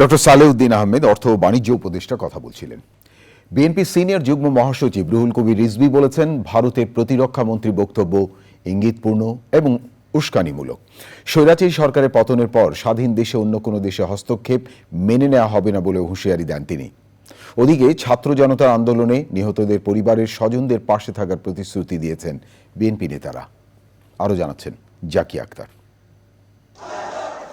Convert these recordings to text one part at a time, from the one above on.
Doctor Salehuddin Ahmed, অর্থ ও বাণিজ্য উপদেষ্টা, কথা বলছিলেন। বিএনপি সিনিয়র যুগ্ম মহাসচিব রুহুল কবির রিজভি বলেছেন ভারতের প্রতিরক্ষা মন্ত্রী বক্তব্য ইঙ্গিতপূর্ণ এবং উস্কানিমূলক। স্বৈরাচারী সরকারের পতনের পর স্বাধীন দেশে অন্য কোনো দেশে হস্তক্ষেপ মেনে নেওয়া হবে না বলে হুঁশিয়ারি দেন তিনি। ওদিকে ছাত্র জনতার আন্দোলনে নিহতদের পরিবারের স্বজনদের পাশে থাকার প্রতিশ্রুতি দিয়েছেন বিএনপি নেতারা। আরও জানাচ্ছেন Zaki Akhtar.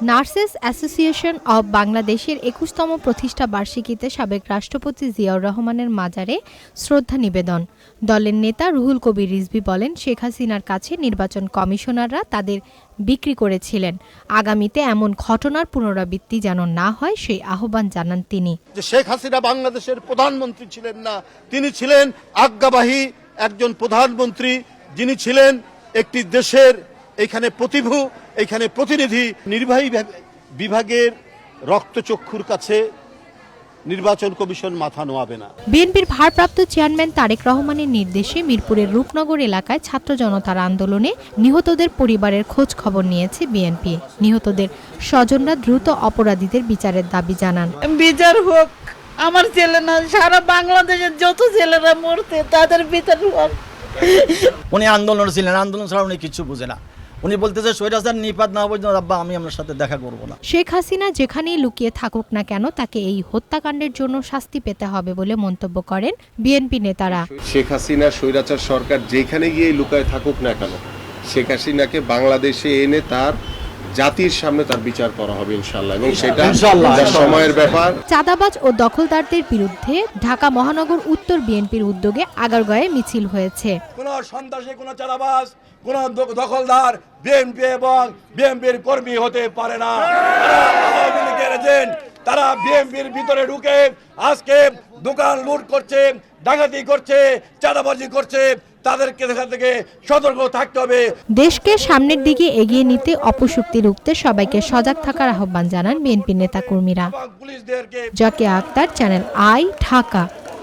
Nurses association of বাংলাদেশের একুশতম প্রতিষ্ঠা বার্ষিকীতে সাবেক রাষ্ট্রপতি জিয়াউর রহমানের মাজারে শ্রদ্ধা নিবেদন। দলের নেতা রুহুল কবির রিজভি বলেন, শেখ হাসিনার কাছে নির্বাচন কমিশনাররা তাদের বিক্রি করেছিলেন। আগামীতে এমন ঘটনার পুনরাবৃত্তি যেন না হয়, সেই আহ্বান জানান তিনি। শেখ হাসিনা বাংলাদেশের প্রধানমন্ত্রী ছিলেন না, তিনি ছিলেন আজ্ঞাবাহী একজন প্রধানমন্ত্রী। যিনি ছিলেন একটি দেশের এখানে প্রতিভু এখানে প্রতিনিধি নির্বাহী বিভাগের রক্তচক্ষুর কাছে নির্বাচন কমিশন মাথা নোয়াবে না। বিএনপির ভারপ্রাপ্ত চেয়ারম্যান তারেক রহমানের নির্দেশে মিরপুরের রূপনগর এলাকায় ছাত্র জনতার আন্দোলনে নিহতদের পরিবারের খোঁজ খবর নিয়েছে বিএনপি। নিহতদের স্বজনরা দ্রুত অপরাধীদের বিচারের দাবি জানান। বিচার হোক আমার ছেলে না সারা বাংলাদেশের যত ছেলেরা মরতে তাদের বিচার হোক। উনি আন্দোলন ছিলেন আন্দোলন ছাড়া উনি কিছু বুঝে না। উনি বলতেছে সৈরাচার নিপাত না পর্যন্ত আব্বা আমি আপনার সাথে দেখা করব না। শেখ হাসিনা যেখানেই লুকিয়ে থাকুক না কেন তাকে এই হত্যাকাণ্ডের জন্য শাস্তি পেতে হবে বলে মন্তব্য করেন বিএনপি নেতারা। শেখ হাসিনা স্বৈরাচার সরকার যেখানে গিয়ে লুকায় থাকুক না কেন শেখ হাসিনাকে বাংলাদেশে এনে তার জাতির সামনে তার বিচার করা হবে ইনশাল্লাহ এবং সেটা ইনশাআল্লাহ, সময়ের ব্যাপার। চাঁদাবাজ ও দখলদারদের বিরুদ্ধে ঢাকা মহানগর উত্তর বিএনপির উদ্যোগে আগারগাঁয়ে মিছিল হয়েছে। কোন সন্ত্রাসী কোন চাঁদাবাজ কোন দখলদার বিএনপি এবং বিএনপির কর্মী হতে পারে না। তারা বিএনপির ভিতরে ঢুকে আজকে দোকান লুট করছে ডাকাতি করছে চাঁদাবাজি করছে তাদেরকে থেকে সতর্ক থাকতে হবে। দেশকে সামনের দিকে এগিয়ে নিতে অপশক্তি রুখতে সবাইকে সজাগ থাকার আহ্বান জানান বিএনপি নেতা কর্মীরা জকে আক্তার চ্যানেল আই ঢাকা।